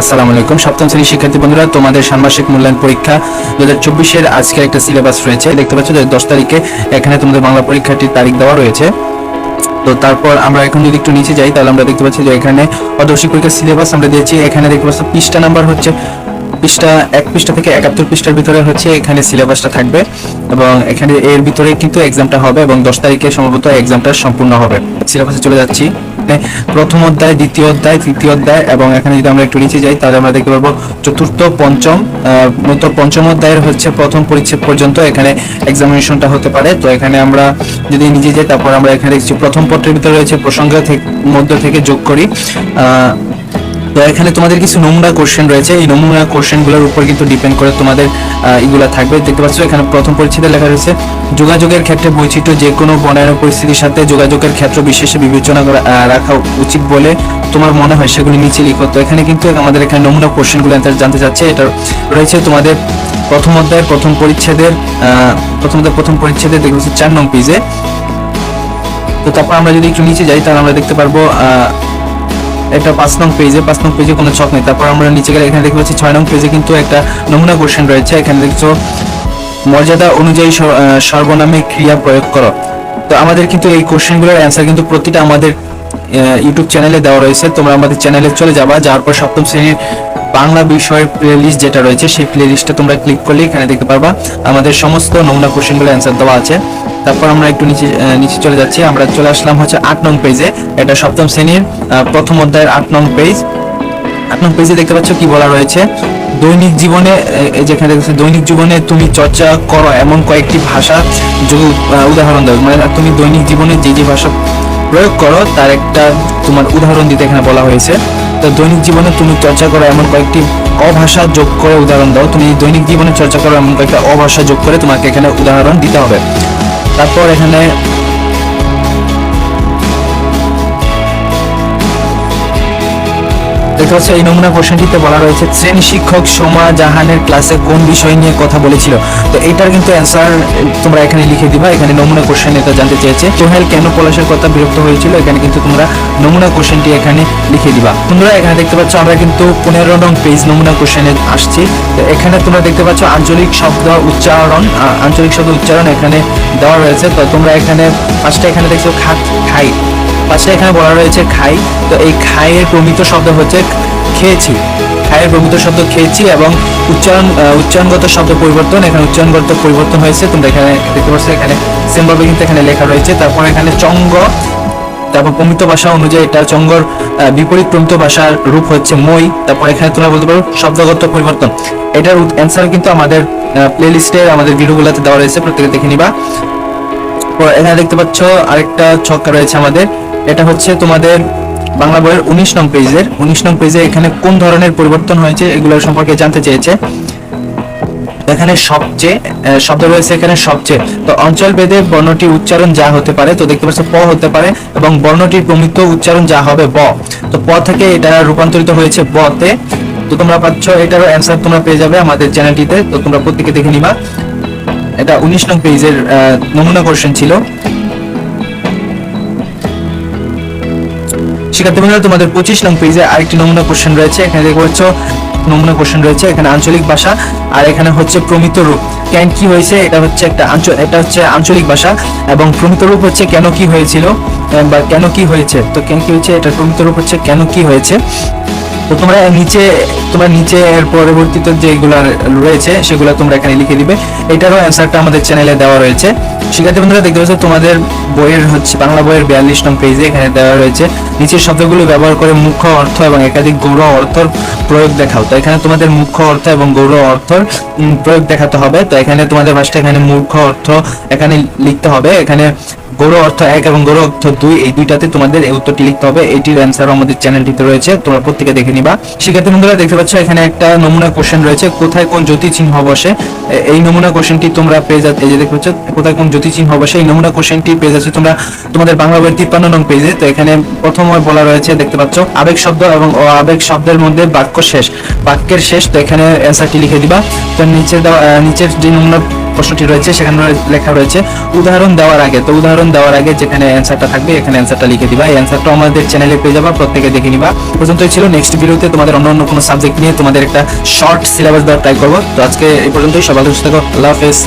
আসসালামু আলাইকুম। সপ্তম শ্রেণির শিক্ষার্থী বন্ধুরা, তোমাদের ষান্মাসিক মূল্যায়ন পরীক্ষা দু হাজার চব্বিশের আজকে একটা সিলেবাস রয়েছে। দেখতে পাচ্ছ যে দশ তারিখে এখানে তোমাদের বাংলা পরীক্ষাটির তারিখ দেওয়া রয়েছে। তো তারপর আমরা এখন যদি একটু নিচে যাই, তাহলে আমরা দেখতে পাচ্ছি যে এখানে অর্ধবার্ষিক পরীক্ষার সিলেবাস আমরা দিয়েছি। এখানে দেখতে পাচ্ছ পৃষ্ঠা নাম্বার হচ্ছে, পৃষ্ঠা এক পৃষ্ঠা থেকে একাত্তর পৃষ্ঠার ভিতরে হচ্ছে এখানে সিলেবাসটা থাকবে। এবং এখানে এর ভিতরে কিন্তু এক্সামটা হবে এবং দশ তারিখে সম্ভবত এক্সামটা সম্পূর্ণ হবে। সিলেবাসে চলে যাচ্ছি। এখানে প্রথম অধ্যায়, দ্বিতীয় অধ্যায়, তৃতীয় অধ্যায় এবং এখানে যদি আমরা একটু নিচে যাই, তাহলে আমরা দেখতে পারব চতুর্থ, পঞ্চম মূলত পঞ্চম অধ্যায়ের হচ্ছে প্রথম পরিচ্ছেদ পর্যন্ত এখানে এক্সামিনেশনটা হতে পারে। তো এখানে আমরা যদি নিজে যাই, তারপর আমরা এখানে দেখছি প্রথম পত্রের ভিতরে রয়েছে প্রসঙ্গ মধ্য থেকে যোগ করি। তো এখানে তোমাদের কিছু নমুনা কোশ্চেন রয়েছে। এই নমুনা কোশ্চেনগুলোর উপর কিন্তু ডিপেন্ড করে তোমাদের এগুলা থাকবে। দেখতে পাচ্ছ, এখানে প্রথম পরিচ্ছেদে লেখা রয়েছে, যোগাযোগের ক্ষেত্রে বৈচিত্র্য যে কোনো বনায়ন পরিস্থিতির সাথে যোগাযোগের ক্ষেত্র বিশেষে বিবেচনা রাখা উচিত বলে তোমার মনে হয়, সেগুলি নিচে লিখো। তো এখানে কিন্তু আমাদের এখানে নমুনা কোশ্চেনগুলো জানতে চাচ্ছে। এটা রয়েছে তোমাদের প্রথম অধ্যায়ের প্রথম পরিচ্ছেদের প্রথম প্রথম পরিচ্ছেদের দেখতে পাচ্ছি চার নং পেজে তো তারপর আমরা যদি একটু নিচে যাই, তাহলে আমরা দেখতে পারব একটা পাঁচ নং পেজে পাঁচ নং পেজে কোনো ছক নেই। তারপর আমরা নিচে গেলে এখানে দেখতে পাচ্ছি ছয় নং পেজে কিন্তু একটা নমুনা কোশ্চেন রয়েছে। এখানে দেখছ, মর্যাদা অনুযায়ী সর্বনামে ক্রিয়া প্রয়োগ করো। তো আমাদের কিন্তু এই কোশ্চেনগুলোর অ্যান্সার কিন্তু প্রতিটা আমাদের ইউটিউব চ্যানেলে দেওয়া রয়েছে। তোমরা আমাদের চ্যানেলে চলে যাবা। যাওয়ার পর সপ্তম শ্রেণির বাংলা বিষয়ের প্লে লিস্ট যেটা রয়েছে, সেই প্লে লিস্টে তোমরা ক্লিক করলে এখানে দেখতে পারবা। আমাদের সমস্ত নমুনা কোশ্চেনগুলো অ্যান্সার দেওয়া আছে। তারপর আমরা একটু নিচে নিচে চলে যাচ্ছি। আমরা চলে আসলাম হচ্ছে আট নং পেজে এটা সপ্তম শ্রেণির প্রথম অধ্যায়ের আট নং পেজ আট নং পেজে দেখতে পাচ্ছ কি বলা রয়েছে? দৈনিক জীবনে যেখানে দেখছ, দৈনিক জীবনে তুমি চর্চা করো এমন কয়েকটি ভাষা। যদি উদাহরণ দাও। মানে তুমি দৈনিক জীবনে যে যে ভাষা প্রয়োগ করো তার একটা তোমার উদাহরণ দিতে এখানে বলা হয়েছে। তো দৈনিক জীবনে তুমি চর্চা করো এমন কয়েকটি অভাষা যোগ করে উদাহরণ দাও। তুমি দৈনিক জীবনে চর্চা করো এমন কয়েকটা অভাষা যোগ করে তোমাকে এখানে উদাহরণ দিতে হবে। তারপর এখানে দেখতে পাচ্ছ, এই নমুনা কোশ্চেনটিতে বলা রয়েছে, শ্রেণি শিক্ষক সোমা জাহানের ক্লাসে কোন বিষয় নিয়ে কথা বলেছিল? তো এটার কিন্তু অ্যান্সার তোমরা এখানে লিখে দিবা, এখানে নমুনা কোশ্চেন এটা জানতে চেয়েছে। সোহেল কেন পলাশের কথা বিরক্ত হয়েছিল? এখানে কিন্তু তোমরা নমুনা কোশ্চেনটি এখানে লিখে দিবা। তোমরা এখানে দেখতে পাচ্ছ, আমরা কিন্তু পনেরো নং পেজ নমুনা কোশ্চেনে আসছি। তো এখানে তোমরা দেখতে পাচ্ছ, আঞ্চলিক শব্দ উচ্চারণ আঞ্চলিক শব্দ উচ্চারণ এখানে দেওয়া রয়েছে। তো তোমরা এখানে ফার্স্টে এখানে দেখছ খাত, খাই। পাশে এখানে বলা রয়েছে খাই। তো এই খাইয়ের প্রমিত শব্দ হচ্ছে খেয়েছি। খাইয়ের প্রমিত শব্দ খেয়েছি এবং উচ্চারণ উচ্চারণগত শব্দ পরিবর্তন, এখানে উচ্চারণগত পরিবর্তন হয়েছে। তোমরা এখানে দেখতে পাচ্ছ এখানে সেম ভাবে কিন্তু এখানে লেখা রয়েছে। তারপর এখানে চঙ্গ, তারপর প্রমিত ভাষা অনুযায়ী এটা চঙ্গর বিপরীত প্রমিত ভাষার রূপ হচ্ছে মই। তারপর এখানে তোমরা বলতে পারো শব্দগত পরিবর্তন। এটার অ্যান্সার কিন্তু আমাদের প্লে লিস্টে আমাদের ভিডিওগুলোতে দেওয়া রয়েছে, প্রত্যেকে দেখে নিবা। তো এখানে দেখতে পাচ্ছ আরেকটা ছক্কা রয়েছে আমাদের। এটা হচ্ছে তোমাদের বাংলা বইয়ের উনিশ নং পেজের। উনিশ নং পেজে এখানে কোন ধরনের পরিবর্তন হয়েছে এগুলো সম্পর্কে জানতে চেয়েছে। এখানে সবচেয়ে শব্দ রয়েছে এখানে সবচেয়ে। তো অঞ্চল ভেদে বর্ণটি উচ্চারণ যা হতে পারে, তো দেখতে পাচ্ছ প হতে পারে এবং বর্ণটির প্রমিত উচ্চারণ যা হবে ব। তো প থেকে এটা রূপান্তরিত হয়েছে ব তে। তো তোমরা পাচ্ছ এটারও অ্যান্সার তোমরা পেয়ে যাবে আমাদের চ্যানেলটিতে তো তোমরা প্রত্যেকে দেখে নিবা। এটা উনিশ নং পেজের নমুনা কোশ্চেন ছিল। শিক্ষার্থী বন্ধুরা, তোমাদের পঁচিশ নং পেজে আরেকটি নমুনা কোশ্চেন রয়েছে। এখানে দেখতে পাচ্ছ, নমুনা কোশ্চেন রয়েছে, এখানে আঞ্চলিক ভাষা, আর এখানে হচ্ছে প্রমিত রূপ। কেন কি হয়েছে, এটা হচ্ছে একটা আঞ্চল, এটা হচ্ছে আঞ্চলিক ভাষা, এবং প্রমিত রূপ হচ্ছে কেন কি হয়েছিল, বা কেন কি হয়েছে। তো কেন কি হয়েছে, এটা প্রমিত রূপ হচ্ছে কেন কি হয়েছে। তো তোমরা নিচে তোমরা নিচে এর পরবর্তীতে যেগুলো রয়েছে, সেগুলো তোমরা এখানে লিখে দিবে। এটারও অ্যান্সারটা আমাদের চ্যানেলে দেওয়া রয়েছে। শিক্ষার্থী বন্ধুরা, দেখতে পাচ্ছ তোমাদের বইয়ের হচ্ছে, বাংলা বইয়ের বিয়াল্লিশ নং পেজে এখানে দেওয়া রয়েছে। নিচের শব্দগুলো ব্যবহার করে মুখ্য অর্থ এবং একাধিক গৌর অর্থর প্রয়োগ দেখাও। তো এখানে তোমাদের মুখ্য অর্থ এবং গৌর অর্থর প্রয়োগ দেখাতে হবে। তো এখানে তোমাদের ভাষাটা এখানে মূর্খ অর্থ এখানে লিখতে হবে। এখানে গৌর অর্থ এক এবং গৌর অর্থ দুই, এই দুইটাতে তোমাদের এই উত্তরটি লিখতে হবে। এটির অ্যান্সার আমাদের চ্যানেলটিতে রয়েছে, তোমরা প্রত্যেকে দেখে নিবা। শিক্ষার্থী বন্ধুরা, দেখতে পাচ্ছ এখানে একটা নমুনা কোশ্চেন রয়েছে, কোথায় কোন জ্যোতি চিহ্ন বসে এই নমুনা কোশ্চেনটি তোমরা পেয়ে যাচ্ছে, এই যে দেখতে পাচ্ছ, কোথায় কোন জ্যোতি চিহ্ন বসে? এই নমুনা কোশ্চেনটি পেয়ে যাচ্ছে তোমরা তোমাদের বাংলা বইয়ের তিপ্পান্ন নং পেজে তো এখানে প্রথম বলা রয়েছে, দেখতে পাচ্ছ, আবেগ শব্দ এবং আবেগ শব্দের মধ্যে বাক্য শেষ। বাক্যের শেষ, তো এখানে অ্যান্সারটি লিখে দিবা। তো নিচে নিচের যে নমুনা প্রশ্নটি রয়েছে, সেখানে লেখা রয়েছে, উদাহরণ দেওয়ার আগে, তো উদাহরণ দেওয়ার আগে যেখানে অ্যান্সারটা থাকবে, এখানে অ্যান্সারটা লিখে দিবা। এই অ্যান্সারটা আমাদের চ্যানেলে পেয়ে যাবা, প্রত্যেকে দেখে নিবা। পর্যন্তই ছিল নেক্সট ভিডিওতে তোমাদের অন্য অন্য কোনো সাবজেক্ট নিয়ে তোমাদের একটা শর্ট সিলেবাস দেওয়ার ট্রাই করব। তো আজকে এই পর্যন্তই, সবাই সুস্থ থাকো, আল্লাহ হাফেজ।